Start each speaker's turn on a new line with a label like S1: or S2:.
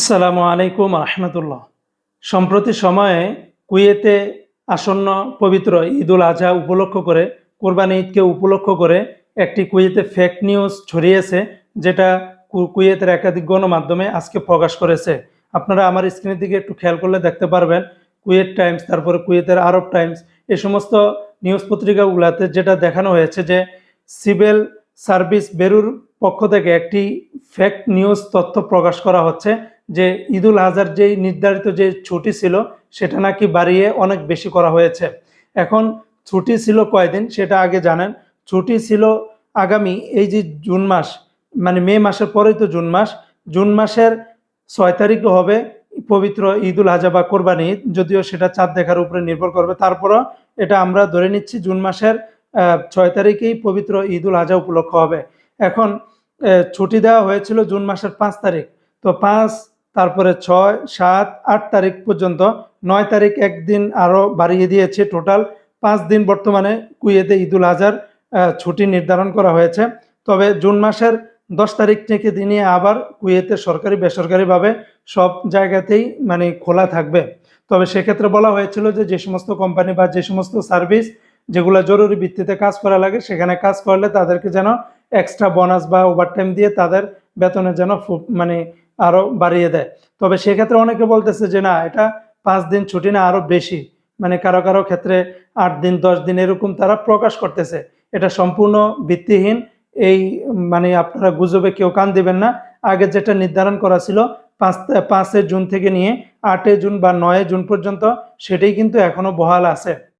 S1: আসসালামু আলাইকুম রহমতুল্লাহ। সম্প্রতি সময়ে কুয়েতে আসন্ন পবিত্র ঈদুল আজহা উপলক্ষ করে, কোরবানি ঈদকে উপলক্ষ করে একটি কুয়েতে ফেক নিউজ ছড়িয়েছে, যেটা কুয়েতের একাধিক গণমাধ্যমে আজকে প্রকাশ করেছে। আপনারা আমার স্ক্রিনের দিকে একটু খেয়াল করলে দেখতে পারবেন, কুয়েত টাইমস, তারপরে কুয়েতের আরব টাইমস এই সমস্ত নিউজ পত্রিকাগুলোতে যেটা দেখানো হয়েছে যে, সিভিল সার্ভিস বেরুর পক্ষ থেকে একটি ফেক নিউজ তথ্য প্রকাশ করা হচ্ছে। যে ঈদুল আজহার যেই নির্ধারিত যে ছুটি ছিল, সেটা নাকি বাড়িয়ে অনেক বেশি করা হয়েছে। এখন ছুটি ছিল কয়দিন সেটা আগে জানেন। ছুটি ছিল আগামী এই যে জুন মাস মানে মে মাসের পরেই তো জুন মাস। জুন মাসের ছয় তারিখে হবে পবিত্র ঈদুল আজহা বা কোরবানি ঈদ, যদিও সেটা চাঁদ দেখার উপরে নির্ভর করবে। তারপরও এটা আমরা ধরে নিচ্ছি জুন মাসের ছয় তারিখেই পবিত্র ঈদুল আজহা উপলক্ষ হবে। এখন ছুটি দেওয়া হয়েছিল জুন মাসের পাঁচ তারিখ। তো পাঁচ তারপরে ছয়, সাত, আট তারিখ পর্যন্ত নয় তারিখ একদিন আরও বাড়িয়ে দিয়েছে টোটাল। পাঁচ দিন বর্তমানে কুয়েতে ঈদুল আজহার ছুটি নির্ধারণ করা হয়েছে। তবে জুন মাসের দশ তারিখ থেকে দিনে আবার কুয়েতে সরকারি, বেসরকারিভাবে সব জায়গাতেই মানে খোলা থাকবে। তবে সেক্ষেত্রে বলা হয়েছিল যে যে সমস্ত কোম্পানি বা যে সমস্ত সার্ভিস যেগুলো জরুরি ভিত্তিতে কাজ করা লাগে, সেখানে কাজ করলে তাদেরকে যেন এক্সট্রা বোনাস বা ওভারটাইম দিয়ে তাদের বেতনে যেন মানে আরও বাড়িয়ে দেয়। তবে সেক্ষেত্রে অনেকে বলতেছে যে, না, এটা পাঁচ দিন ছুটি না আরও বেশি। মানে কারও কারও ক্ষেত্রে আট দিন, দশ দিন এরকম তারা প্রকাশ করতেছে। এটা সম্পূর্ণ ভিত্তিহীন। এই মানে আপনারা গুজবে কেউ কান দিবেন না। আগে যেটা নির্ধারণ করা ছিল, পাঁচ, পাঁচে জুন থেকে নিয়ে আটে জুন বা নয় জুন পর্যন্ত সেটাই কিন্তু এখনও বহাল আছে।